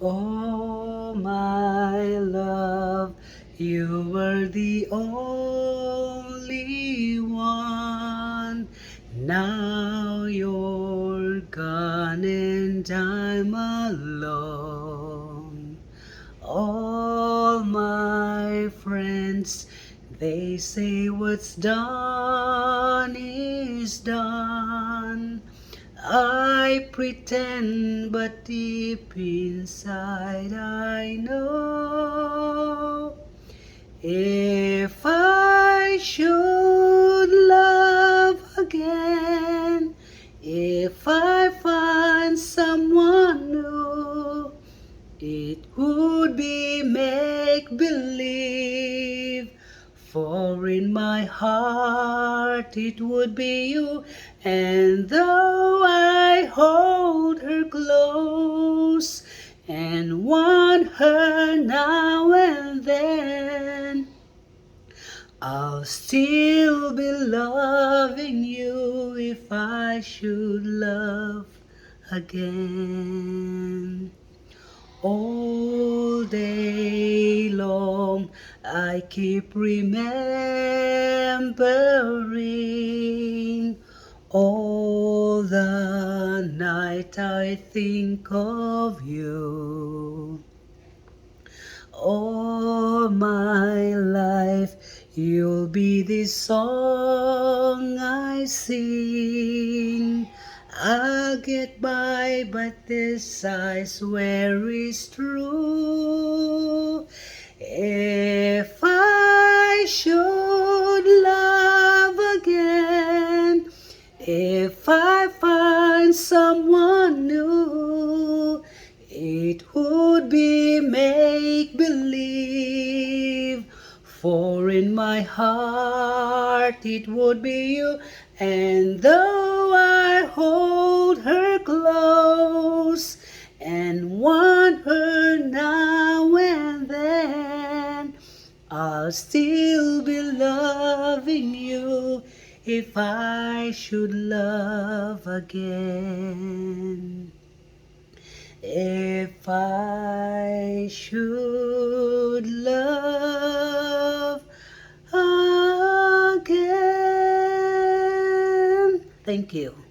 Oh, my love, you were the only one. Now you're gone and I'm alone. All my friends, they say what's done is done. I pretend, but deep inside I know if I should love again, if I find someone new, it would be make believe. For in my heart it would be you, and though hold her close and want her now and then, I'll still be loving you if I should love again. All day long I keep remembering. I think of you. All my life you'll be the song I sing. I'll get by, but this I swear is true. If I should love again, if I find someone new, it would be make believe. For in my heart it would be you, and though I hold her close and want her now and then, I'll still be loving you if I should love again. If I should love again. Thank you.